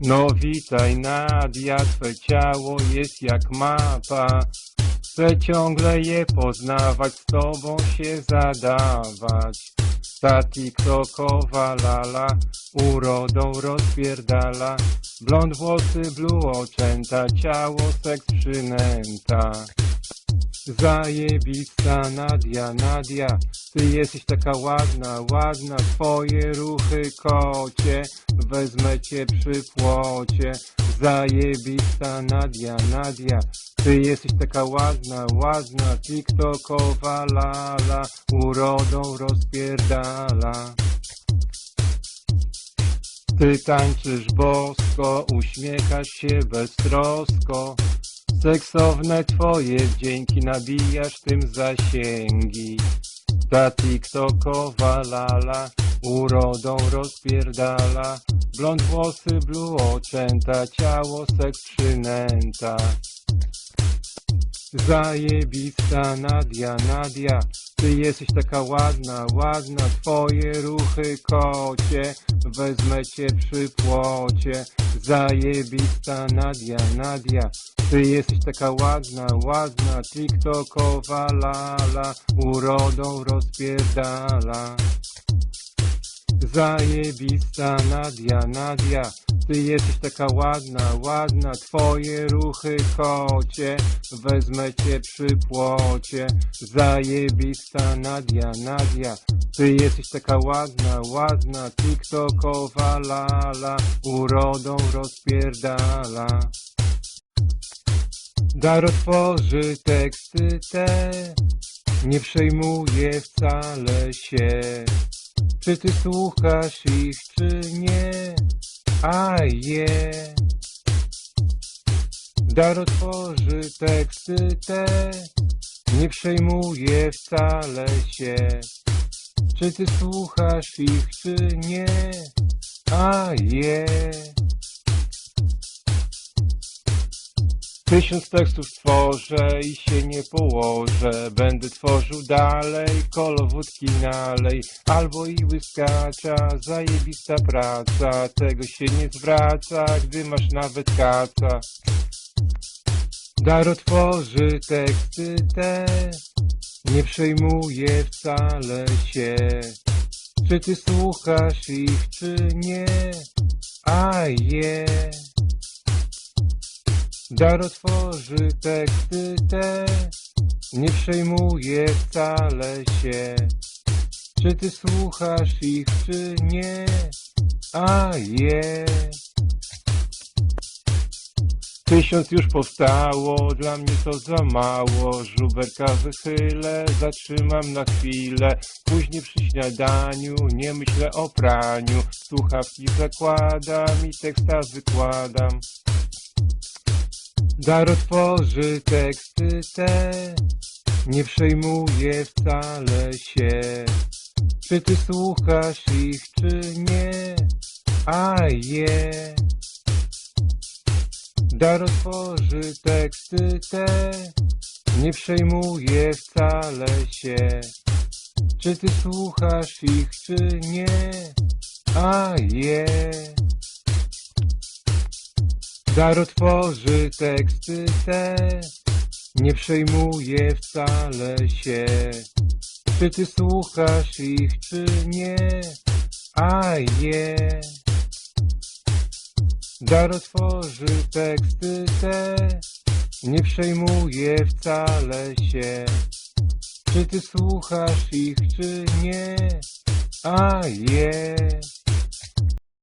No witaj Nadia, twe ciało jest jak mapa. Chcę ciągle je poznawać, z tobą się zadawać. Ta tiktokowa lala, urodą rozpierdala. Blond włosy, blue oczęta, ciało seks przynęta. Zajebista Nadia, Nadia, ty jesteś taka ładna, ładna, twoje ruchy kocie, wezmę cię przy płocie. Zajebista Nadia, Nadia, ty jesteś taka ładna, ładna, tiktokowa lala, urodą rozpierdala. Ty tańczysz bosko, uśmiechasz się beztrosko. Seksowne twoje wdzięki nabijasz tym zasięgi. Ta tiktokowa lala urodą rozpierdala. Blond włosy, blue oczęta, ciało seks przynęta. Zajebista Nadia, Nadia, ty jesteś taka ładna, ładna, twoje ruchy kocie, wezmę cię przy płocie. Zajebista Nadia, Nadia, ty jesteś taka ładna, ładna, tiktokowa lala, urodą rozpierdala. Zajebista Nadia, Nadia, ty jesteś taka ładna, ładna, twoje ruchy kocie, wezmę cię przy płocie. Zajebista Nadia, Nadia, ty jesteś taka ładna, ładna, tiktokowa lala, urodą rozpierdala. Daro tworzy teksty te, nie przejmuje wcale się. Czy ty słuchasz ich, czy nie? A je. Daro tworzy teksty te, nie przejmuje wcale się. Czy ty słuchasz ich, czy nie? A je. Tysiąc tekstów tworzę i się nie położę. Będę tworzył dalej, kolo wódki nalej, albo i łyskacza, zajebista praca. Tego się nie zwraca, gdy masz nawet kaca. Daro tworzy teksty te, nie przejmuje wcale się. Czy ty słuchasz ich, czy nie? A je. Daro tworzy teksty te, nie przejmuje wcale się. Czy ty słuchasz ich, czy nie? A je. Tysiąc już powstało, dla mnie to za mało. Żuberka wychylę, zatrzymam na chwilę. Później przy śniadaniu nie myślę o praniu. Słuchawki zakładam i teksta wykładam. Daro tworzy teksty te, nie przejmuje wcale się. Czy ty słuchasz ich, czy nie? A je. Daro tworzy teksty te, nie przejmuje wcale się. Czy ty słuchasz ich, czy nie? A je. Daro tworzy teksty te, nie przejmuje wcale się. Czy ty słuchasz ich, czy nie? A je. Daro tworzy teksty te, nie przejmuje wcale się. Czy ty słuchasz ich, czy nie? A je.